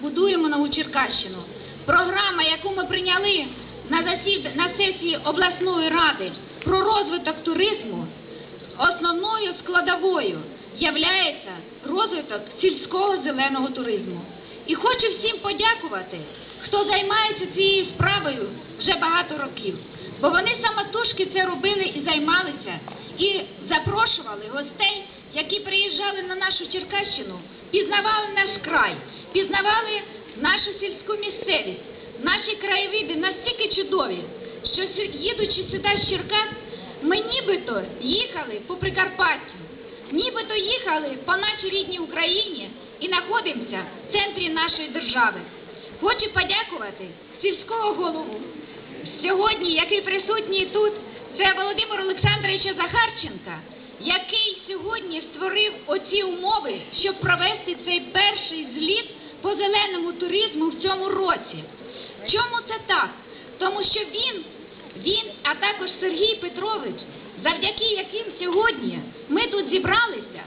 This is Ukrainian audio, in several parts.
будуємо нову Черкащину. Програма, яку ми прийняли на засід... на сесії обласної ради про розвиток туризму, основною складовою являється розвиток сільського зеленого туризму. І хочу всім подякувати, хто займається цією справою вже багато років. Бо вони самотужки це робили і займалися, і запрошували гостей, які приїжджали на нашу Черкащину, пізнавали наш край, пізнавали нашу сільську місцевість. Наші краєвиди настільки чудові, що їдучи сюди з Черкас, ми нібито їхали по Прикарпаттю, нібито їхали по нашій рідній Україні і знаходимося в центрі нашої держави. Хочу подякувати сільського голову сьогодні, який присутній тут, це Володимир Олександровича Захарченка, який сьогодні створив оці умови, щоб провести цей перший зліт по зеленому туризму в цьому році. Чому це так? Тому що він, він, а також Сергій Петрович, завдяки яким сьогодні ми тут зібралися,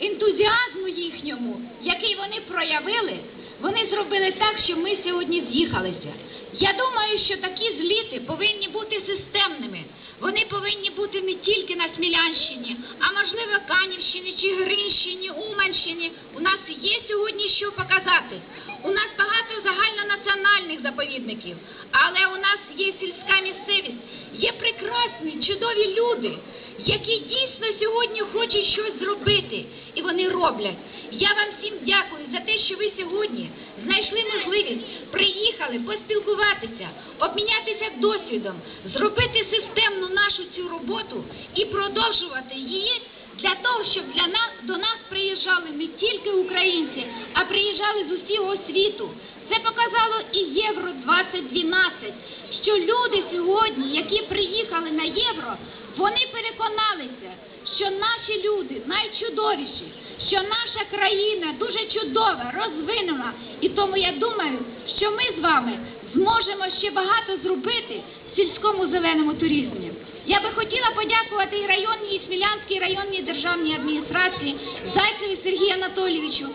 ентузіазму їхньому, який вони проявили, вони зробили так, що ми сьогодні з'їхалися. Я думаю, що такі зліти повинні бути системними. Вони повинні бути не тільки на Смілянщині, а можливо Канівщині, Чигиринщині, Уманщині. У нас є сьогодні що показати. У нас багато загальнонаціональних заповідників, але у нас є сільська місцевість, є прекрасні, чудові люди, які дійсно сьогодні хочуть щось зробити, і вони роблять. Я вам всім дякую що ви сьогодні знайшли можливість, приїхали поспілкуватися, обмінятися досвідом, зробити системну нашу цю роботу і продовжувати її для того, щоб для нас до нас приїжджали не тільки українці, а приїжджали з усього світу. Це показало і Євро 2012, що люди сьогодні, які приїхали на євро, вони переконалися, що наші люди найчудовіші, що наша країна дуже чудова, розвинена. І тому я думаю, що ми з вами зможемо ще багато зробити в сільському зеленому туризмі. Я би хотіла подякувати і районній, і Смілянській районній державній адміністрації Зайцеві Сергію Анатолійовичу,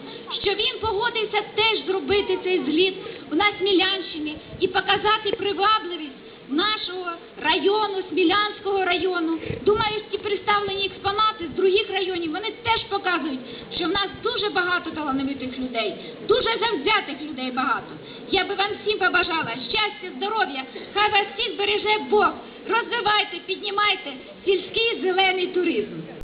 що він погодився теж зробити цей зліт на Смілянщині і показати привабливість нашого району, Смілянського району. Думаю, ті представлені експонати з других районів, вони теж показують, що в нас дуже багато талановитих людей, дуже завзятих людей багато. Я би вам всім побажала щастя, здоров'я, хай вас всіх береже Бог. Розвивайте, піднімайте сільський зелений туризм.